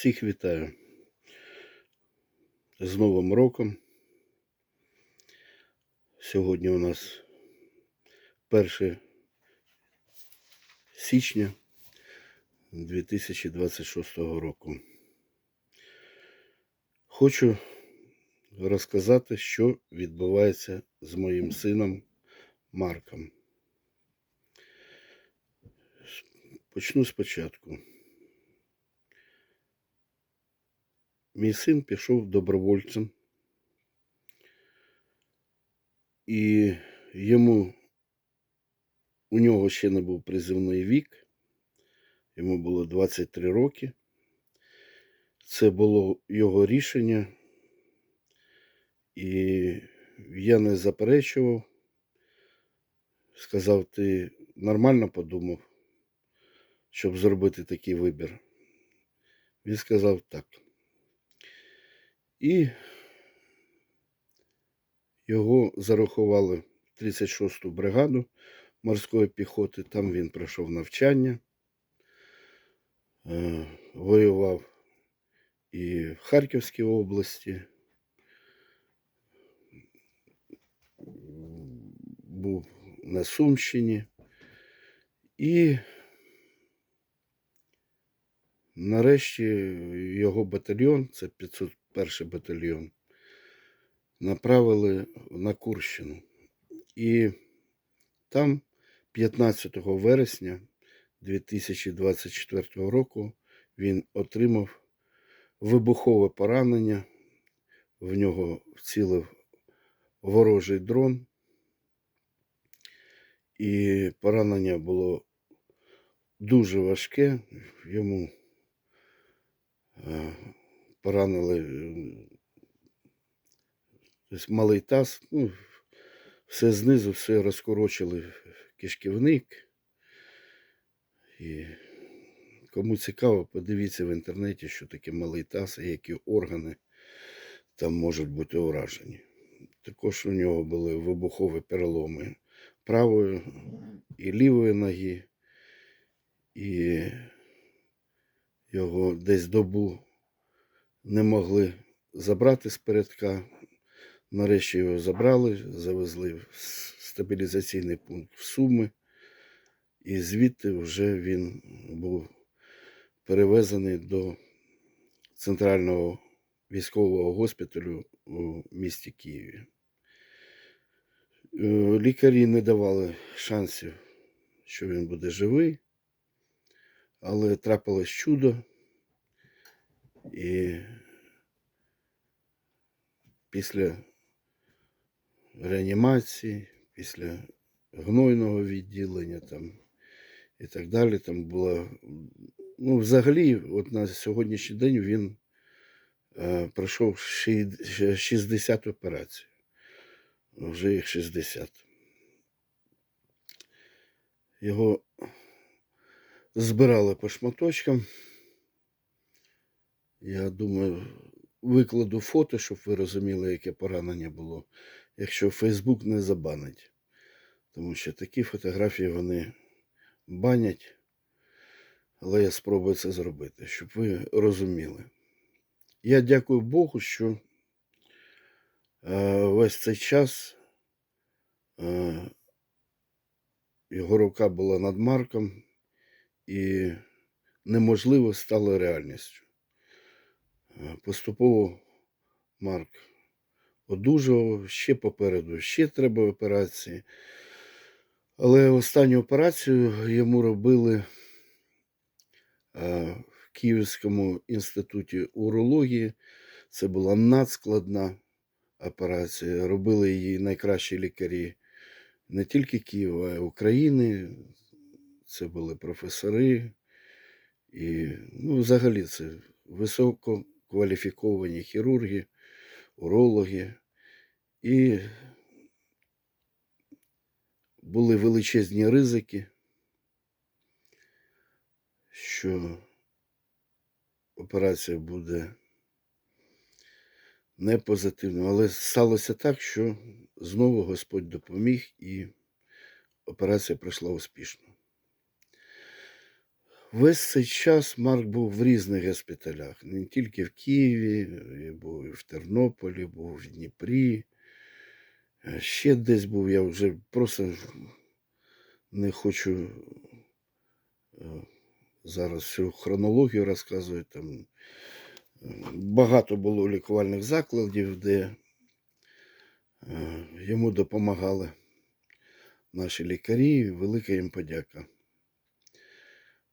Всіх вітаю з Новим роком. Сьогодні у нас 1 січня 2026 року. Хочу розказати, що відбувається з моїм сином Марком. Почну спочатку. Мій син пішов добровольцем, і йому у нього ще не був призивний вік, йому було 23 роки. Це було його рішення, і я не заперечував. Сказав, ти нормально подумав, щоб зробити такий вибір. Він сказав так. І його зарахували в 36-ту бригаду морської піхоти. Там він пройшов навчання, е, воював і в Харківській області, був на Сумщині. І нарешті його батальйон, це 501 батальйон, направили на Курщину. І там 15 вересня 2024 року він отримав вибухове поранення. В нього вцілив ворожий дрон. І поранення було дуже важке. Йому е, поранили е, малий таз, ну, все знизу, все розкорочили кишківник. І кому цікаво, подивіться в інтернеті, що таке малий таз і які органи там можуть бути уражені. Також у нього були вибухові переломи правої і лівої ноги, і його десь добу не могли забрати з передка. Нарешті його забрали, завезли в стабілізаційний пункт в Суми, і звідти вже він був перевезений до центрального військового госпіталю у місті Києві. Е, Лікарі не давали шансів, що він буде живий, але трапилось чудо. І після реанімації, після гнойного відділення там і так далі, там була. Ну, взагалі, от на сьогоднішній день він е, пройшов ши- 60 операцій. Вже їх 60. Його збирали по шматочкам. Я думаю, викладу фото, щоб ви розуміли, яке поранення було, якщо Фейсбук не забанить. Тому що такі фотографії вони банять. Але я спробую це зробити, щоб ви розуміли. Я дякую Богу, що е, весь цей час е, його рука була над Марком і неможливо стало реальністю. Е, Поступово Марк одужав, ще попереду, ще треба операції. Але останню операцію йому робили е, в Київському інституті урології. Це була надскладна операція. Робили її найкращі лікарі не тільки Києва, а й України. Це були професори. І ну, взагалі це висококваліфіковані хірурги, урологи. І були величезні ризики, що операція буде не позитивною. Але сталося так, що знову Господь допоміг і операція пройшла успішно. Весь цей час Марк був в різних госпіталях. Не тільки в Києві, і був і в Тернополі, був в Дніпрі. Е, Ще десь був, я вже просто не хочу е, зараз всю хронологію розказувати. Там е, багато було лікувальних закладів, де е, йому допомагали наші лікарі. Велика їм подяка.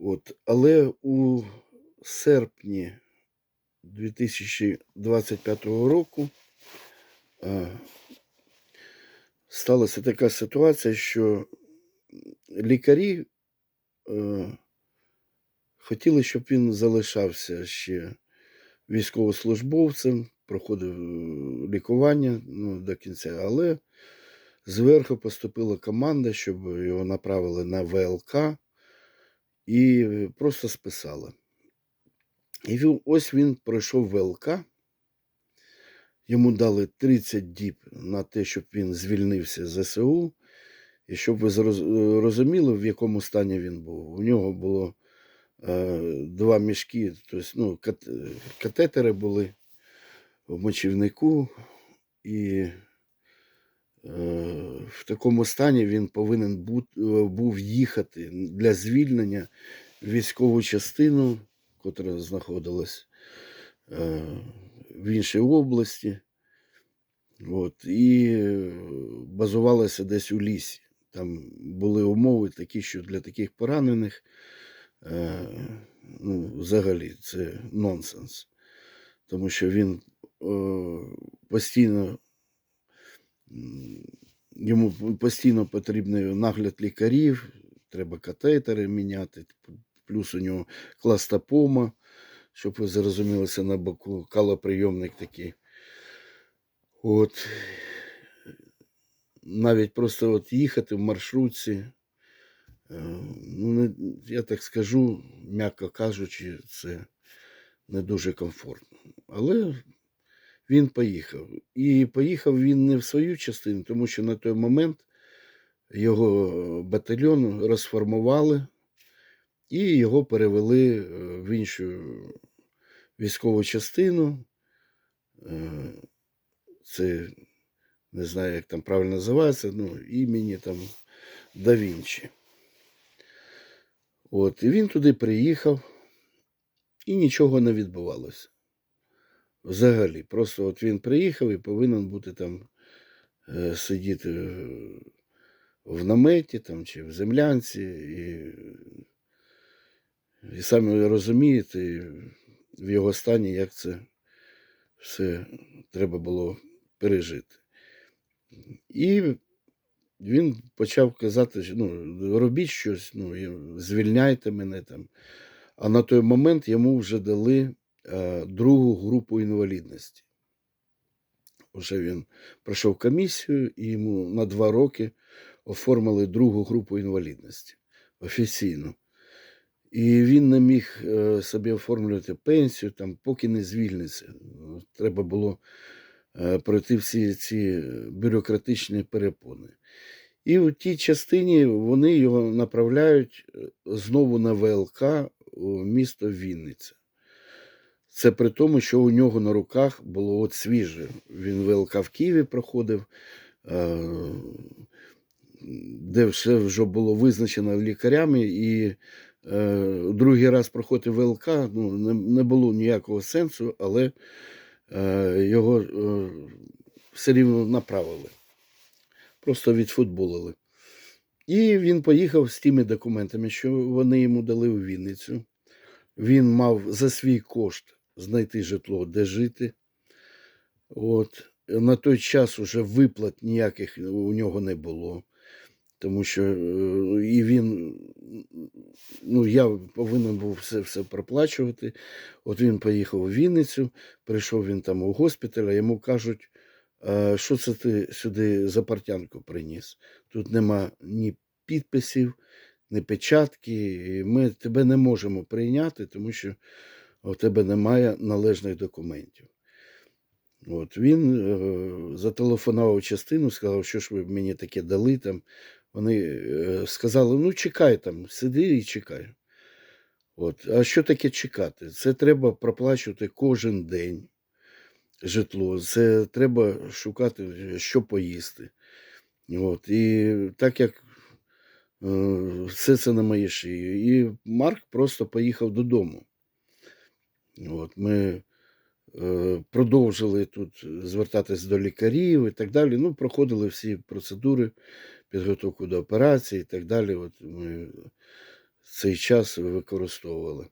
От. Але у серпні 2025 року е, сталася така ситуація, що лікарі е, хотіли, щоб він залишався ще військовослужбовцем, проходив е, лікування ну, до кінця, але зверху поступила команда, щоб його направили на ВЛК і просто списали. І ось він пройшов ВЛК. Йому дали 30 діб на те, щоб він звільнився з ЗСУ. І щоб ви зроз- розуміли, в якому стані він був. У нього було е, два мішки, тобто, ну, кат, катетери були в мочівнику, і е, в такому стані він повинен е, був їхати для звільнення військову частину, котра знаходилась е, в іншій області. От, і е, базувалася десь у лісі. Там були умови такі, що для таких поранених ну, взагалі це нонсенс. Тому що він постійно йому постійно потрібний нагляд лікарів, треба катетери міняти, плюс у нього кластопома, щоб ви зрозумілися на боку, калоприйомник такий. От. Навіть просто от їхати в маршрутці, е, ну, я так скажу, м'яко кажучи, це не дуже комфортно. Але він поїхав. І поїхав він не в свою частину, тому що на той момент його батальйон розформували і його перевели е, в іншу військову частину. Е, Це не знаю, як там правильно називається, ну, імені там Да Вінчі. От, і він туди приїхав, і нічого не відбувалося. Взагалі, просто от він приїхав і повинен бути там е, сидіти е, в наметі там, чи в землянці. І, і самі розумієте, в його стані, як це все треба було пережити. І він почав казати, ну, робіть щось, ну, звільняйте мене там. А на той момент йому вже дали другу групу інвалідності. Уже він пройшов комісію і йому на два роки оформили другу групу інвалідності офіційно. І він не міг е, собі оформлювати пенсію, там, поки не звільниться. Треба було е, пройти всі ці бюрократичні перепони. І в тій частині вони його направляють е, знову на ВЛК у місто Вінниця. Це при тому, що у нього на руках було от свіже. Він ВЛК в Києві проходив, е, де все вже було визначено лікарями, і е, другий раз проходити ВЛК ну, не, було ніякого сенсу, але е, його все рівно направили. Просто відфутболили. І він поїхав з тими документами, що вони йому дали у Вінницю. Він мав за свій кошт знайти житло, де жити. От. На той час уже виплат ніяких у нього не було. Тому що е, і він, ну, я повинен був все, все проплачувати. От він поїхав у Вінницю, прийшов він там у госпіталь, а йому кажуть, що це ти сюди за портянку приніс? Тут нема ні підписів, ні печатки. Ми тебе не можемо прийняти, тому що у тебе немає належних документів. От він е, зателефонував частину, сказав, що ж ви мені таке дали там. Вони е, сказали: ну чекай там, сиди і чекай. От. А що таке чекати? Це треба проплачувати кожен день житло, це треба шукати, що поїсти. От. І так як е, все це на моїй шиї. І Марк просто поїхав додому. От. Ми е, продовжили тут звертатись до лікарів і так далі. Ну, проходили всі процедури, підготовку до операції і так далі. От ми цей час використовували.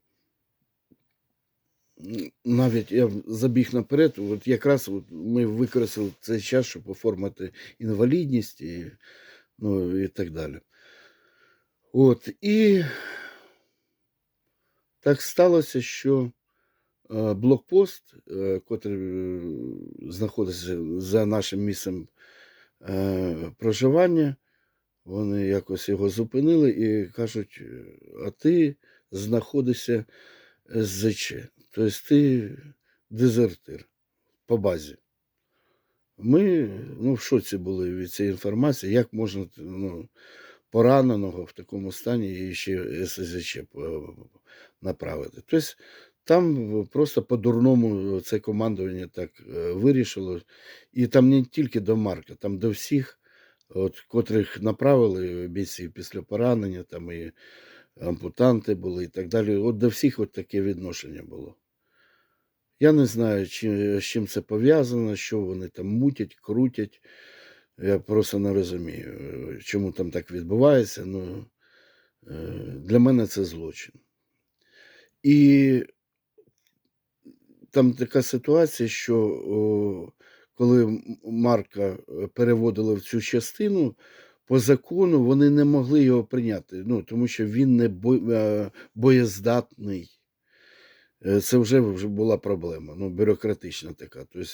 Навіть я забіг наперед, от якраз от ми використали цей час, щоб оформити інвалідність і, ну, і так далі. От, і так сталося, що блокпост, е, котрий е, знаходиться за нашим місцем е, проживання, вони якось його зупинили і кажуть, е, а ти знаходишся СЗЧ. Тобто ти дезертир по базі. Ми ну, в шоці були від цієї інформації, як можна ну, пораненого в такому стані і ще СЗЧ направити. Тобто там просто по-дурному це командування так е, вирішило. І там не тільки до Марка, там до всіх, от, котрих направили бійці після поранення, там і ампутанти були і так далі. От до всіх от таке відношення було. Я не знаю, чи, з чим це пов'язано, що вони там мутять, крутять. Я просто не розумію, е, чому там так відбувається. Ну, е, для мене це злочин. І там така ситуація, що о, коли Марка е, переводили в цю частину, по закону вони не могли його прийняти, ну, тому що він не е, боєздатний. Е, Це вже, вже була проблема, ну, бюрократична така. Тобто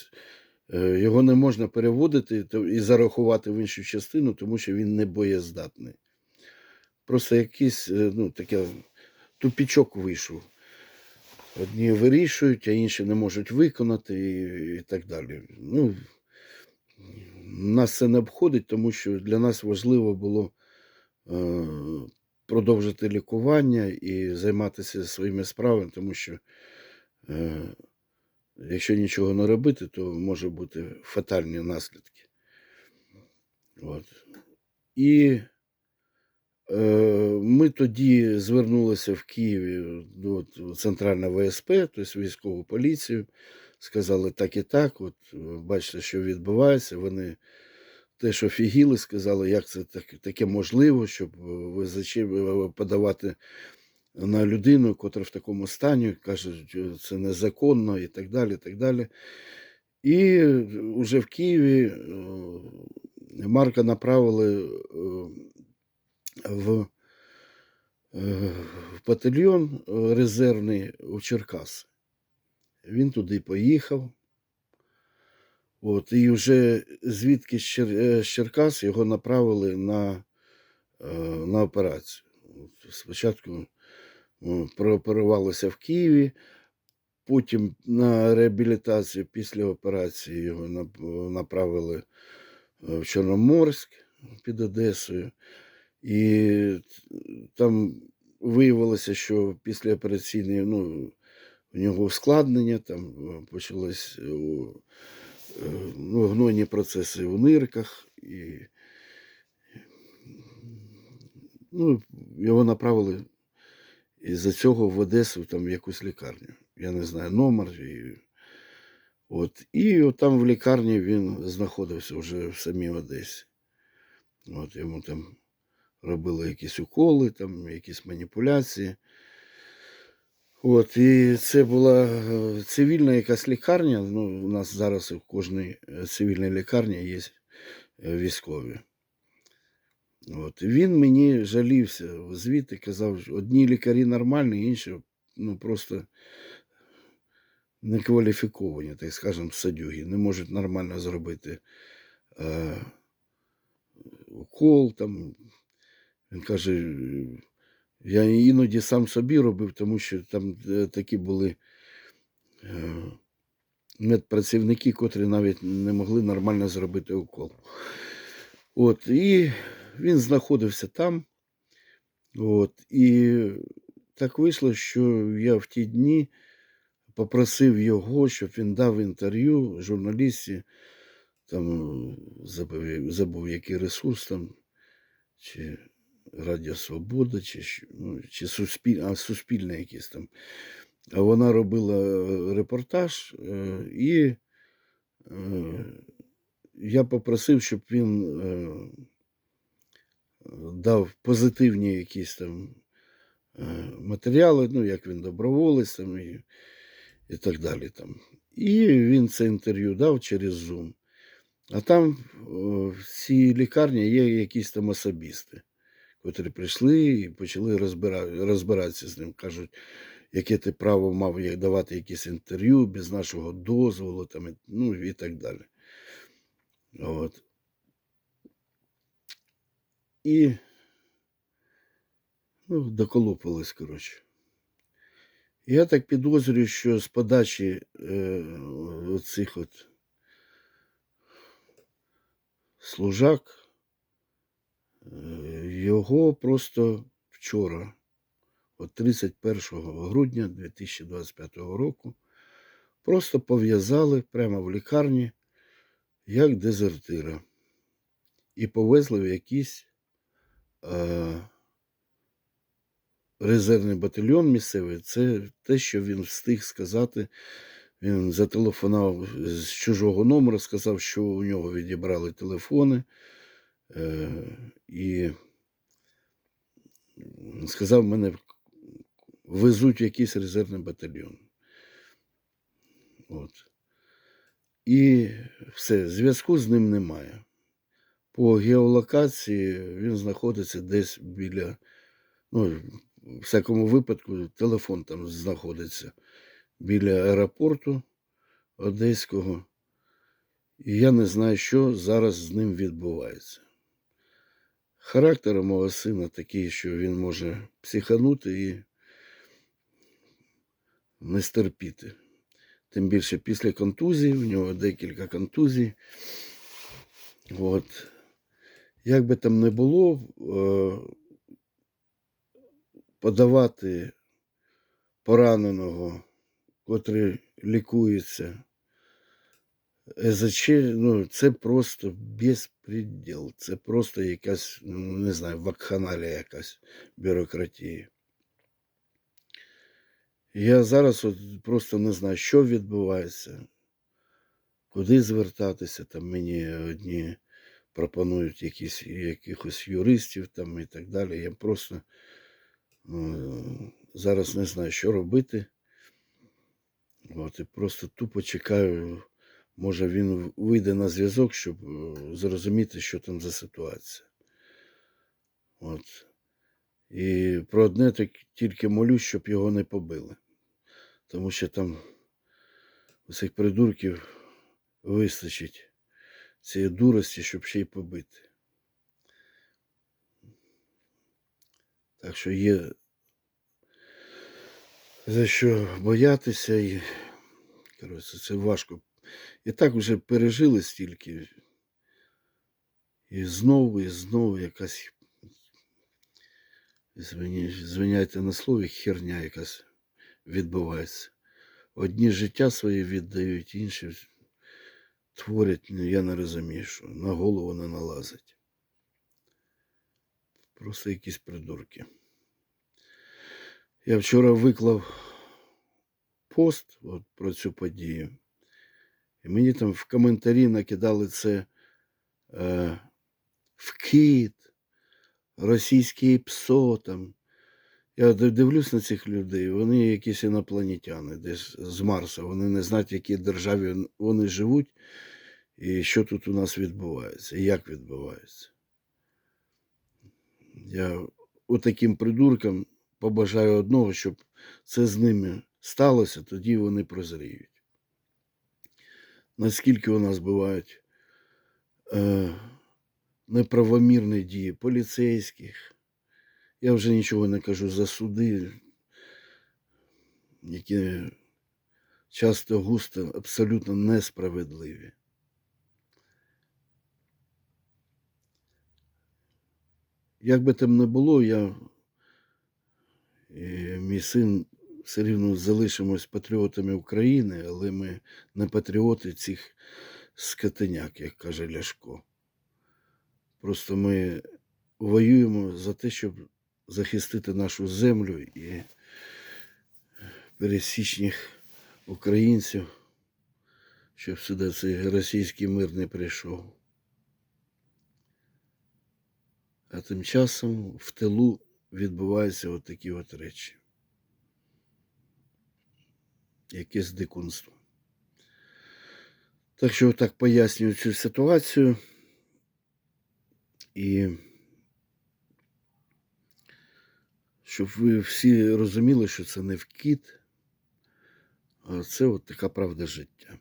його не можна переводити і зарахувати в іншу частину, тому що він не боєздатний. Просто якийсь ну, таке тупічок вийшов. Одні вирішують, а інші не можуть виконати і, так далі. Ну, нас це не обходить, тому що для нас важливо було е, продовжити лікування і займатися своїми справами, тому що е, якщо нічого не робити, то може бути фатальні наслідки. От. І ми тоді звернулися в Києві до Центрального ВСП, тобто військову поліцію. Сказали так і так. От е, бачите, що відбувається. Вони теж офігіли, сказали, як це таке можливо, щоб е, ви зачем подавати на людину, котра в такому стані, кажуть, е, це незаконно і так далі. Так далі. І вже в Києві е, Марка направили е, в, е, в батальйон е, резервний у Черкаси. Він туди поїхав. От, і вже звідки з е, Черкас його направили на, на операцію. От, спочатку прооперувалося в Києві, потім на реабілітацію після операції його направили в Чорноморськ під Одесою. І там виявилося, що після операційної, ну, у нього ускладнення, там е, почалось у- е, ну, гнойні процеси у нирках. І, ну, його направили із-за цього в Одесу, там, в якусь лікарню. Я не знаю номер. І, от, і от там в лікарні він знаходився вже в самій Одесі. От йому там робили якісь уколи, там, якісь маніпуляції. От, і це була е, цивільна якась лікарня. Ну, у нас зараз в кожній е, цивільній лікарні є е, військові. От. Він мені жалівся звідти, казав, що одні лікарі нормальні, інші ну, просто не кваліфіковані, так скажемо, садюги, не можуть нормально зробити е, укол. Там. Він каже, я іноді сам собі робив, тому що там е, такі були е, медпрацівники, котрі навіть не могли нормально зробити укол. От, і він знаходився там. От, і так вийшло, що я в ті дні попросив його, щоб він дав інтерв'ю журналісті, там забув, забув який ресурс там, чи Радіо Свобода, чи, ну, чи суспіль, а, суспільне якесь там. А вона робила е, репортаж, е, і е, я попросив, щоб він дав позитивні якісь там матеріали, ну, як він доброволець там, і, і так далі. Там. І він це інтерв'ю дав через Zoom. А там в цій лікарні є якісь там особісти, котрі прийшли і почали розбира... розбиратися з ним. Кажуть, яке ти право мав давати якісь інтерв'ю без нашого дозволу, там, ну і так далі. От. І ну, доколупались, коротше. Я так підозрюю, що з подачі е, оцих от служак його просто вчора, от 31 грудня 2025 року, просто пов'язали прямо в лікарні як дезертира і повезли в якийсь е, резервний батальйон місцевий. Це те, що він встиг сказати. Він зателефонував з чужого номера, сказав, що у нього відібрали телефони. Е, і сказав, мене везуть якийсь резервний батальйон. От. І все, зв'язку з ним немає. По геолокації він знаходиться десь біля, ну, в всякому випадку, телефон там знаходиться біля аеропорту Одеського. І я не знаю, що зараз з ним відбувається. Характер мого сина такий, що він може психанути і не стерпіти. Тим більше після контузії, у нього декілька контузій. От. Як би там не було, е, подавати пораненого, котрий лікується, СЗЧ, ну, це просто безпреділ. Це просто якась, ну, не знаю, вакханалія якась бюрократії. Я зараз от просто не знаю, що відбувається, куди звертатися. Там мені одні пропонують якісь, якихось юристів там і так далі. Я просто е, зараз не знаю, що робити. От, і просто тупо чекаю, може він вийде на зв'язок, щоб е, зрозуміти, що там за ситуація. От. І про одне так тільки молюсь, щоб його не побили. Тому що там у цих придурків вистачить цієї дурості, щоб ще й побити. Так що є за що боятися і коротше, це важко. І так вже пережили стільки. І знову, і знову якась, звиняйте на слові, херня якась відбувається. Одні життя своє віддають, інші творять, ну, я не розумію, що на голову не налазить. Просто якісь придурки. Я вчора виклав пост от, про цю подію. І мені там в коментарі накидали це е, вкид, російське ПСО там. Я дивлюсь на цих людей, вони якісь інопланетяни десь з Марса. Вони не знають, в якій державі вони живуть, і що тут у нас відбувається, і як відбувається. Я отаким придуркам побажаю одного, щоб це з ними сталося, тоді вони прозріють. Наскільки у нас бувають е, неправомірні дії поліцейських. Я вже нічого не кажу за суди, які часто густо абсолютно несправедливі. Як би там не було, я, І мій син все рівно залишимось патріотами України, але ми не патріоти цих скотиняк, як каже Ляшко. Просто ми воюємо за те, щоб захистити нашу землю і пересічних українців, щоб сюди цей російський мир не прийшов. А тим часом в тилу відбуваються от такі от речі. Якесь дикунство. Так що так пояснюю цю ситуацію. І щоб ви всі розуміли, що це не вкіт, а це от така правда життя.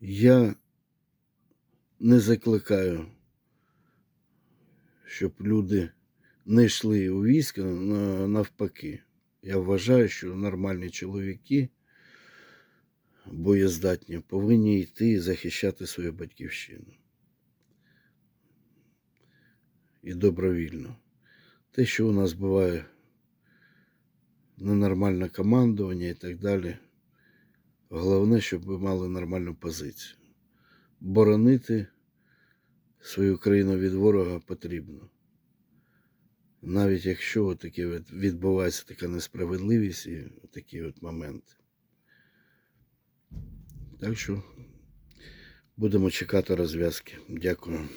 Я не закликаю, щоб люди не йшли у військо на- навпаки. Я вважаю, що нормальні чоловіки боєздатні повинні йти і захищати свою батьківщину. І добровільно. Те, що у нас буває ненормальне командування і так далі. Головне, щоб ви мали нормальну позицію. Боронити свою країну від ворога потрібно. Навіть якщо от відбувається така несправедливість і такі от моменти. Так що будемо чекати розв'язки. Дякую.